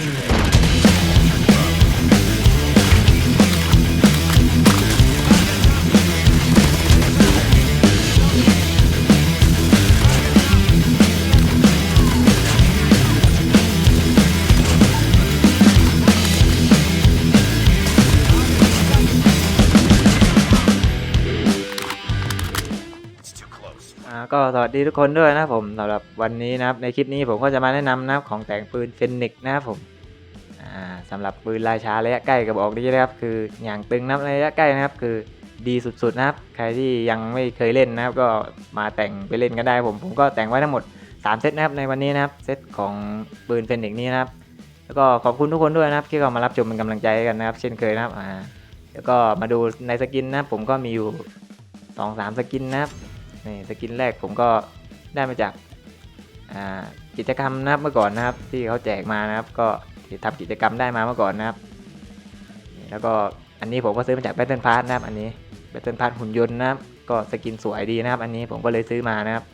Amen. อ่าก็สวัสดีทุกคนด้วยนะผมสำหรับวันนี้นะครับในคลิปนี้ผมก็จะมาแนะนำนะครับของแต่งปืนเฟนนิกนะครับผมอ่าสำหรับปืนราชาระยะใกล้กระบอกนี้นะครับคืออย่างตึงนะครับระยะใกล้นะครับคือดีสุดๆนะครับ ใครที่ยังไม่เคยเล่นนะครับ ก็มาแต่งไปเล่นกันได้ผมผมก็แต่งไว้ทั้งหมด 3 เซตนะครับในวันนี้นะครับเซตของปืนเฟนนิกนี้นะครับ แล้วก็ขอบคุณทุกคนด้วยนะครับ ที่เข้ามารับชมเป็นกำลังใจกันนะครับ เช่นเคยนะครับอ่าแล้วก็มาดูในสกินนะครับผมก็มีอยู่สองสามสกินนะครับ นี่สกินแรกผมก็ได้มาจากกิจกรรมนะครับเมื่อก่อนนะครับ ที่เขาแจกมานะครับ ก็ที่ทำกิจกรรมได้มาเมื่อก่อนนะครับ แล้วก็อันนี้ผมก็ซื้อมาจาก Battle Pass นะครับ อันนี้ Battle Pass หุ่นยนต์นะครับ ก็สกินสวยดีนะครับ อันนี้ผมก็เลยซื้อมานะครับ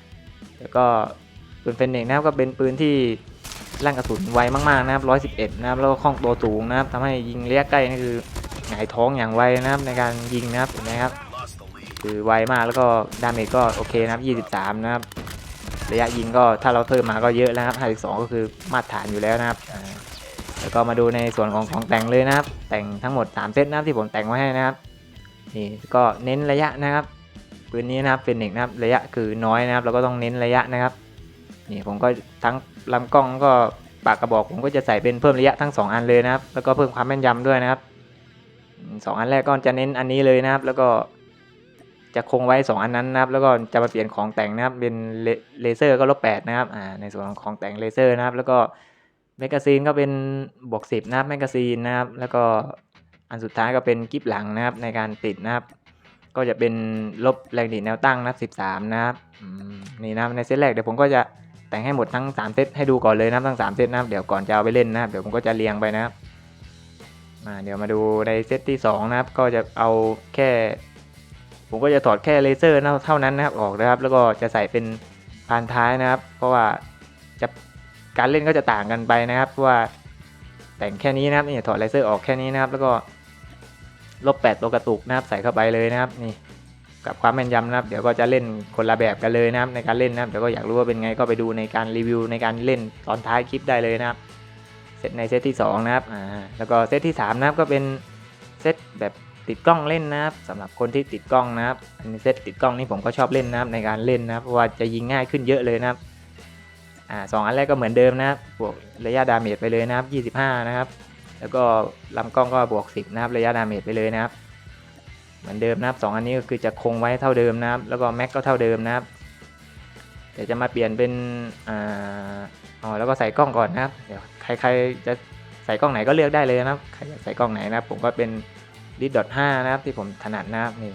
แล้วก็ปืนเฟนเนกนะครับก็เป็นปืนที่ร่างกระสุนไวมากๆนะครับ 111 นะครับ แล้วก็คล่องตัวสูงนะครับทำให้ยิงระยะใกล้นี่คือหงายท้องอย่างไวนะครับในการยิงนะครับเห็นไหมครับ คือไวมากแล้วก็ดาเมจก็โอเคนะครับ 23 นะครับ ระยะยิงก็ถ้าเราเพิ่มมาก็เยอะแล้วนะครับ 52 ก็คือมาตรฐานอยู่แล้วนะครับแล้วก็มาดูในส่วนของของแต่งเลยนะครับ แต่งทั้งหมด 3 เซตนะครับที่ผมแต่งไว้ให้นะครับ นี่ก็เน้นระยะนะครับปืนนี้นะครับเป็นเอกนะครับ ระยะคือน้อยนะครับ เราก็ต้องเน้นระยะนะครับ นี่ผมก็ทั้งลำกล้องก็ปากกระบอกผมก็จะใส่เป็นเพิ่มระยะทั้ง 2 อันเลยนะครับ แล้วก็เพิ่มความแม่นยำด้วยนะครับอืมสองอันแรกก็จะเน้นอันนี้เลยนะครับ แล้วก็ จะคงไว้ 2 อันนั้นนะครับ แล้วก็จะมาเปลี่ยนของแต่งนะครับ เป็นเลเซอร์ก็ลบแปดนะครับอ่าในส่วนของของแต่งเลเซอร์นะครับ แล้วก็แมกกาซีนก็เป็นบวกสิบนะครับแมกกาซีนนะครับ แล้วก็อันสุดท้ายก็เป็นกิฟหลังนะครับ ในการติดนะครับ ก็จะเป็นลบแรงดีดแนวตั้งนะครับ13 นะครับนี่นะในเซตแรกเดี๋ยวผมก็จะแต่งให้หมดทั้ง 3 เซตให้ดูก่อนเลยนะครับทั้ง 3 เซตนะครับเดี๋ยวก่อนจะเอาไปเล่นนะครับเดี๋ยวผมก็จะเรียงไปนะครับมาเดี๋ยวมาดูในเซตที่ 2 นะครับ ก็จะเอาแค่ ผมก็จะถอดแค่เลเซอร์เท่านั้นนะครับออกนะครับ แล้วก็จะใส่เป็นพานท้ายนะครับ เพราะว่าจะการเล่นก็จะต่างกันไปนะครับเพราะว่าแต่งแค่นี้นะครับนี่ถอดเลเซอร์ออกแค่นี้นะครับ แล้วก็ลบแปดตัวกระตุกนะครับ ใส่เข้าไปเลยนะครับ นี่กับความแม่นยำนะครับ เดี๋ยวก็จะเล่นคนละแบบกันเลยนะครับ ในการเล่นนะครับเดี๋ยวก็อยากรู้ว่าเป็นไงก็ไปดูในการรีวิวในการเล่นตอนท้ายคลิปได้เลยนะครับเซตในเซตที่2นะครับอ่าแล้วก็เซตที่3นะครับก็เป็นเซตแบบ ติดกล้องเล่นนะครับสำหรับคนที่ติดกล้องนะครับอันนี้เซตติดกล้องนี่ผมก็ชอบเล่นนะครับในการเล่นนะครับเพราะว่าจะยิงง่ายขึ้นเยอะเลยนะครับอ่าสองอันแรกก็เหมือนเดิมนะครับบวกระยะดาเมจไปเลยนะครับ25 นะครับ แล้วก็ลำกล้องก็บวก 10 นะครับ ระยะดาเมจไปเลยนะครับ เหมือนเดิมนะครับสองอันนี้ก็คือจะคงไว้เท่าเดิมนะครับ แล้วก็แม็กก็เท่าเดิมนะครับเดี๋ยวจะมาเปลี่ยนเป็นอ่าอ๋อแล้วก็ใส่กล้องก่อนนะครับเดี๋ยวใครๆจะใส่กล้องไหนก็เลือกได้เลยนะครับใครอยากใส่กล้องไหนนะครับผมก็เป็น ดิดห้านะครับที่ผมถนัดนะครับนี่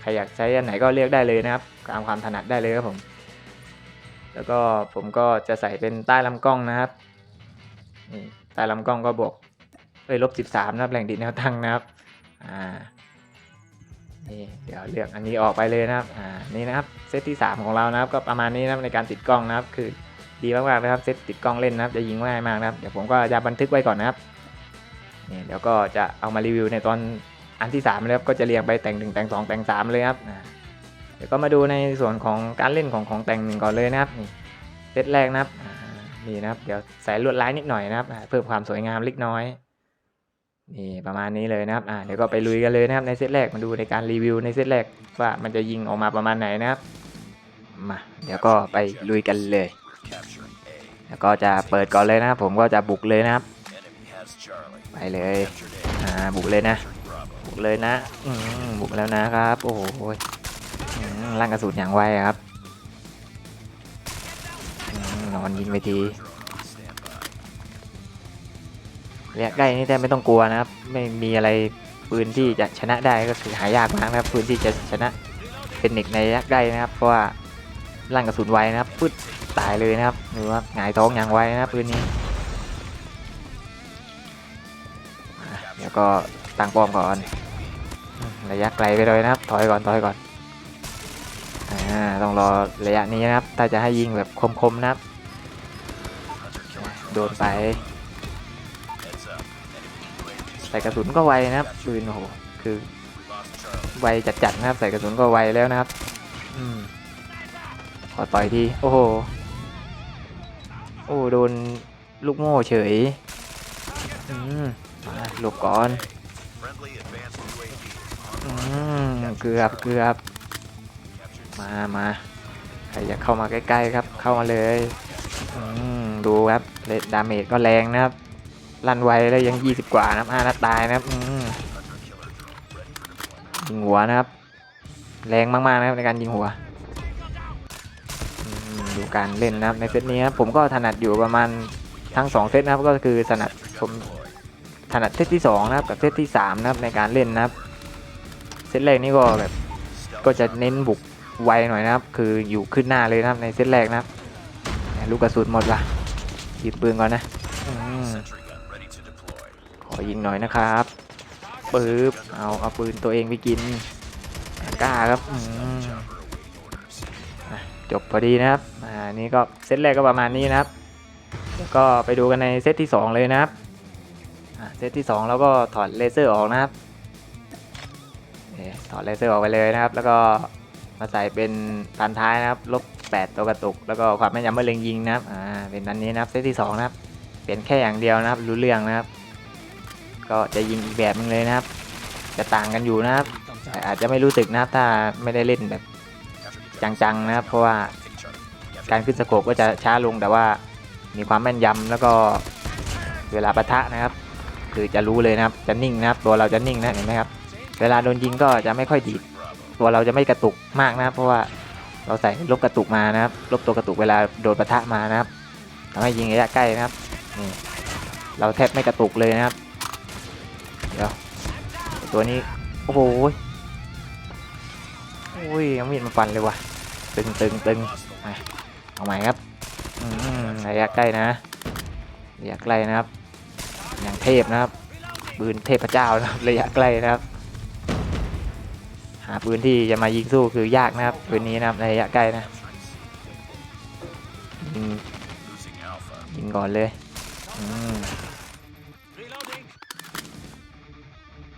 ใครอยากใช้อันไหนก็เลือกได้เลยนะครับตามความถนัดได้เลยครับผม แล้วก็ผมก็จะใส่เป็นใต้ลำกล้องนะครับนี่ใต้ลำกล้องก็บวกเอ้ยลบสิบสามนะครับแรงดีดแนวตั้งนะครับอ่านี่เดี๋ยวเลือกอันนี้ออกไปเลยนะครับอ่านี่นะครับเซตที่ 3 ของเรานะครับ ก็ประมาณนี้นะครับในการติดกล้องนะครับ คือดีมากๆนะครับเซตติดกล้องเล่นนะครับ จะยิงง่ายมากนะครับเดี๋ยวผมก็จะบันทึกไว้ก่อนนะครับนี่เดี๋ยวก็จะเอามารีวิวในตอน อันที่3แล้วก็จะเรียงไปแต่งหนึ่งแต่งสองแต่งสามเลยครับเดี๋ยวก็มาดูในส่วนของการเล่นของของแต่งหนึ่งก่อนเลยนะครับนี่เซตแรกนะครับนี่นะครับ เดี๋ยวใส่ลวดลายนิดหน่อยนะครับเพิ่มความสวยงามเล็กน้อยนี่ประมาณนี้เลยนะครับอ่าเดี๋ยวก็ไปลุยกันเลยนะครับในเซตแรกมาดูในการรีวิวในเซตแรกว่ามันจะยิงออกมาประมาณไหนนะครับมาเดี๋ยวก็ไปลุยกันเลย แล้วก็จะเปิดก่อนเลยนะครับผมก็จะบุกเลยนะครับ ไปเลยอ่าบุกเลยนะ กเลยนะอืมบุกแล้วนะครับ โอ้โหร่างกระสุนอย่างไวครับอนอนยิงไปทีระยะใกล้นี่แทบไม่ต้องกลัวนะครับ ไม่มีอะไรปืนที่จะชนะได้ก็คือหายากมากนะครับปืนที่จะชนะเป็นเด็กในระยะใกล้นะครับ เพราะว่าร่างกระสุนไวนะครับปึ๊ดตายเลยนะครับ หรือว่าหงายท้องอย่างไวนะครับปืนนี้อะเดี๋ยวก็ตั้งป้อมก่อน ระยะไกลไปเลยนะครับ ถอยก่อนถอยก่อนอ่าต้องรอระยะนี้นะครับ ถ้าจะให้ยิงแบบคมๆนะครับ โดนไปใส่กระสุนก็ไวนะครับปืนโอ้โหคือไวจัดๆนะครับ ใส่กระสุนก็ไวแล้วนะครับ อืมขอต่อยที โอ้โห โอ้โดนลูกโม่เฉย อืมมาหลบก่อน อืมเกือบเกือบมามาใครอยากเข้ามาใกล้ๆครับ เข้ามาเลยอืมดูครับเลดดาเมจก็แรงนะครับลั่นไวแล้วยัง 20 กว่านะครับ5นัดตายนะครับยิงหัวนะครับ แรงมากๆนะครับในการยิงหัวดูการเล่นนะครับในเซตนี้ผมก็ถนัดอยู่ประมาณทั้งสองเซตนะครับก็คือถนัดผมถนัดเซตที่สองนะครับกับเซตที่สามนะครับในการเล่นนะครับ ซตแรกนี่ก็แบบก็จะเน้นบุกไวหน่อยนะครับ คืออยู่ขึ้นหน้าเลยนะครับในเซตแรกนะครับลูกกระสุนหมดละหยิบปืนก่อนนะอขอยิงหน่อยนะครับปึ๊บเอาเอาปืนตัวเองไปกินกล้าครับจบพอดีนะครับอ่านี่ก็เซตแรกก็ประมาณนี้นะครับแล้วก็ไปดูกันในเซตที่สองเลยนะครับเซตที่สองแล้วก็ถอดเลเซอร์ออกนะครับ ถอดเลเซอร์ออกไปเลยนะครับ แล้วก็มาใส่เป็นพันท้ายนะครับ ลบ 8 ตัวกระตุก แล้วก็ความแม่นยำเมื่อเล็งยิงนะครับ อ่า เป็นอันนี้นะครับ เซตที่ 2 นะครับ เปลี่ยนแค่อย่างเดียวนะครับ รู้เรื่องนะครับ ก็จะยิงอีกแบบนึงเลยนะครับ จะต่างกันอยู่นะครับ อาจจะไม่รู้สึกนะครับ ถ้าไม่ได้เล่นแบบจังๆนะครับ เพราะว่าการขึ้นสโคปก็จะช้าลง แต่ว่ามีความแม่นยำแล้วก็เวลาปะทะนะครับ คือจะรู้เลยนะครับ จะนิ่งนะครับ ตัวเราจะนิ่งนะ เห็นไหมครับ เวลาโดนยิงก็จะไม่ค่อยดีดตัวเราจะไม่กระตุกมากนะเพราะว่าเราใส่ลบกระตุกมานะครับ ลบตัวกระตุกเวลาโดนปะทะมานะครับทำให้ยิงระยะใกล้นะครับนี่เราแทบไม่กระตุกเลยนะครับ เดี๋ยว ตัวนี้ โอ้โหโอ้ยเอามีดมาฟันเลยว่ะตึงตึงตึงมาเอาใหม่ครับระยะใกล้นะระยะใกล้นะครับ อย่างเทพนะครับปืนเทพเจ้านะครับ ระยะใกล้นะครับ หาปืนที่จะมายิงสู้คือยากนะครับปืนนี้นะครับในระยะใกล้นะยิงยิงก่อนเลย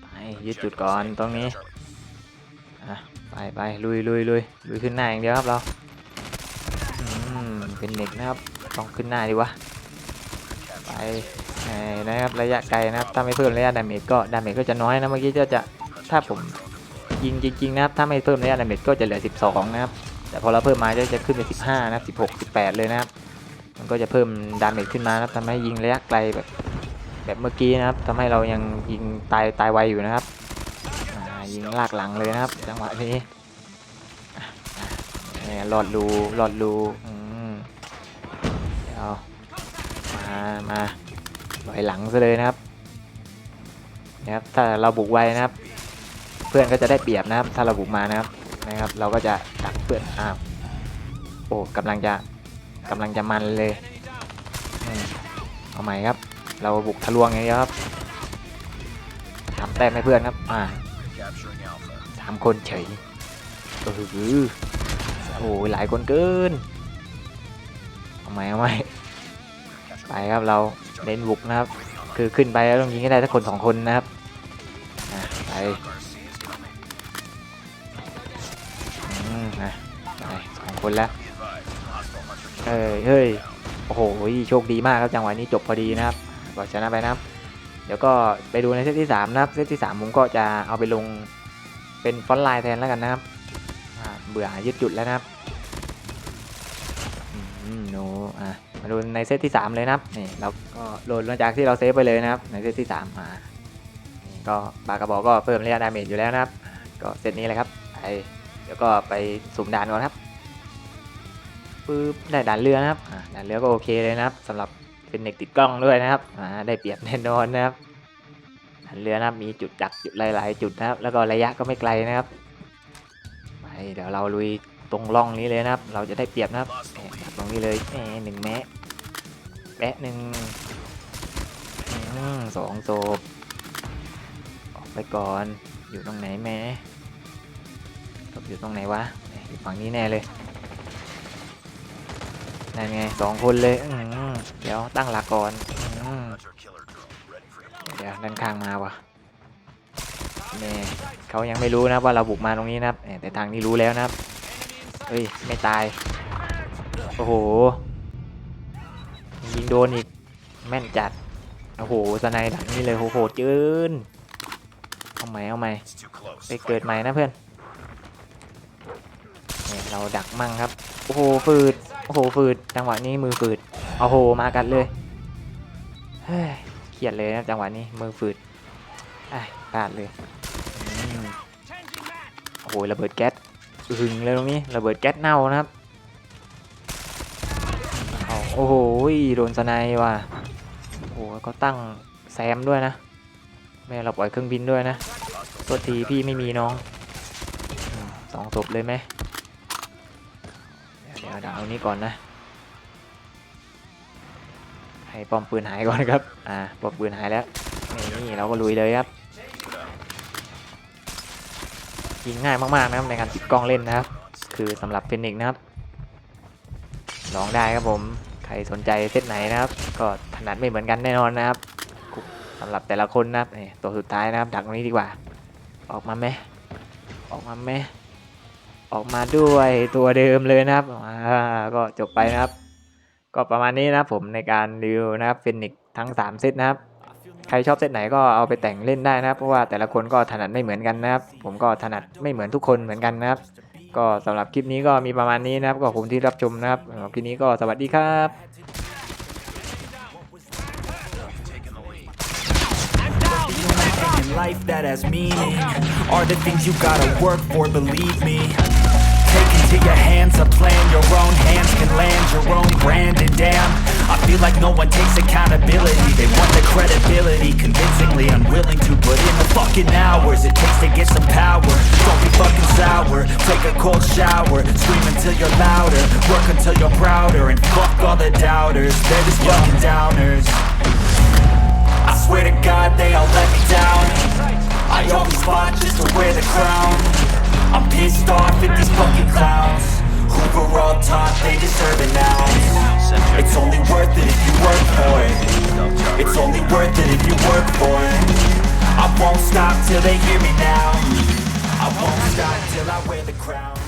ไปยึดจุดก่อนตรงนี้ไปไปลุยลุยลุยลุยขึ้นหน้าอย่างเดียวครับเราเป็นเด็กนะครับต้องขึ้นหน้าดีวะไปนนะครับระยะไกลนะครับถ้าไม่เพิ่มระยะดาเมจก็ดาเมจก็จะน้อยนะเมื่อกี้ก็จะถ้าผม ยิงจริงๆนะครับ ถ้าไม่เพิ่มระยะดาเมจก็จะเหลือ 12 นะครับ แต่พอเราเพิ่มมาก็จะขึ้นเป็น15 นะครับ 16 18 เลยนะครับ มันก็จะเพิ่มดาเมจขึ้นมานะครับทำให้ยิงระยะไกลแบบแบบเมื่อกี้นะครับทำให้เรายังยิงตายตายไวอยู่นะครับยิงลากหลังเลยนะครับจังหวะนี้หลอดรูหลอดรูเดี๋ยวมามาลอยหลังซะเลยนะครับนะครับถ้าเราบุกไวนะครับ พื่อนก็จะได้เปรียบนะครับถ้าเราบุกมานะครับนะครับ เราก็จะดักเพื่อนอ้าวโอ้กำลังจะกำลังจะมันเลยเอาใหม่ครับ เราบุกทะลวงอย่างเดียวครับทำแต้มให้เพื่อนครับอ่า Capturing Alpha. สามคนเฉยเออโอ้ยหลายคนเกินเอาใหม่เอาใหม่ไปครับเราเน้นบุกนะครับ คือขึ้นไปแล้วต้องยิงให้ได้สักคนสองคนนะครับไป คนแล้วเอ้ยเฮ้ย โอ้โห โชคดีมากครับจังหวะนี้จบพอดีนะครับก็ชนะไปนะครับ เดี๋ยวก็ไปดูในเซตที่ 3 นะครับ เซตที่ 3 ผมก็จะเอาไปลงเป็นฟอนต์ไลน์แทนแล้วกันนะครับ เบื่อยึดจุดแล้วนะครับมโนอะมาดูในเซตที่ 3 เลยนะครับ นี่เราก็โหลดมาจากที่เราเซฟไปเลยนะครับ ในเซตที่3มานี่ก็ปากกระบอกก็เพิ่มระยะดาเมจอยู่แล้วนะครับ ก็เซตนี้เลยครับไปเดี๋ยวก็ไปสุ่มด่านก่อนครับ ปึ๊บได้ด่านเรือนะครับด่านเรือก็โอเคเลยนะครับสำหรับเป็นเด็กติดกล้องด้วยนะครับได้เปรียบแน่นอนนะครับด่านเรือนะครับมีจุดดักจุดหลาย ๆ จุดนะครับแล้วก็ระยะก็ไม่ไกลนะครับไปเดี๋ยวเราลุยตรงร่องนี้เลยนะครับ เราจะได้เปรียบนะครับตรงนี้เลยแหมหนึ่งแมะแปะหนึ่งสองโซบออกไปก่อนอยู่ตรงไหนแม่ตบอยู่ตรงไหนวะอยู่ฝั่งนี้แน่เลย นั่นไงสองคนเลยอื้อหือเดี๋ยวตั้งหลักก่อนอื้อหือ Hunter killer drone ready for deployment. เดี๋ยวด้านข้างมาวะนี่เขายังไม่รู้นะว่าเราบุกมาตรงนี้นะครับแต่ทางนี้รู้แล้วนะครับเฮ้ยไม่ตายโอ้โหยิงโดนอีกแม่นจัดโอ้โหสไนด์ดักนี่เลยโอ้โหเจินเอาใหมเอาใหมไปเกิดใหม่นะเพื่อน เราดักมั่งครับ โอ้โหฝืด โอ้โหฝืด จังหวะนี้มือฝืด โอ้โห มากัดเลย เฮ้ยเครียดเลยนะจังหวะนี้มือฝืดไอ้พลาดเลย โอ้โหระเบิดแก๊สหึงเลยตรงนี้ระเบิดแก๊สเน่านะครับ โอ้โหโดนสไนว่ะ โอ้โหก็ตั้งแซมด้วยนะ แม่เราปล่อยเครื่องบินด้วยนะตัวทีพี่ไม่มีน้องสองศพเลยไหม เดี๋ยวเดี๋ยวดักตรงนี้ก่อนนะ ให้ป้อมปืนหายก่อนครับ อ่าป้อมปืนหายแล้ว นี่เราก็ลุยเลยครับ ยิงง่ายมากๆนะครับในการติดกล้องเล่นนะครับ คือสำหรับเฟนิกซ์นะครับลองได้ครับผม ใครสนใจเซตไหนนะครับ ก็ถนัดไม่เหมือนกันแน่นอนนะครับสำหรับแต่ละคนนะครับนี่ตัวสุดท้ายนะครับ ดักตรงนี้ดีกว่า ออกมาไหมออกมาไหม ออกมาด้วยตัวเดิมเลยนะครับอ่าก็จบไปนะครับ ก็ประมาณนี้นะผมในการรีวิวนะครับฟินิกทั้ง 3 เซตนะครับ ใครชอบเซตไหนก็เอาไปแต่งเล่นได้นะครับ เพราะว่าแต่ละคนก็ถนัดไม่เหมือนกันนะครับ ผมก็ถนัดไม่เหมือนทุกคนเหมือนกันนะครับ ก็สำหรับคลิปนี้ก็มีประมาณนี้นะครับ ก็ขอบคุณที่รับชมนะครับสำหรับคลิปนี้ก็สวัสดีครับ life that has meaning are the things you gotta work for, believe me. Take into your hands a plan, your own hands can land your own brand, and damn, I feel like no one takes accountability. They want the credibility, convincingly unwilling to put in the fucking hours it takes to get some power. Don't be fucking sour, take a cold shower, scream until you're louder, work until you're prouder, and fuck all the doubters. They're just fucking downers. I just to wear the crown. I'm pissed off at these fucking clowns. Who were all taught they deserve an ounce. It's only worth it if you work for it. It's only worth it if you work for it. I won't stop till they hear me now. I won't stop till I wear the crown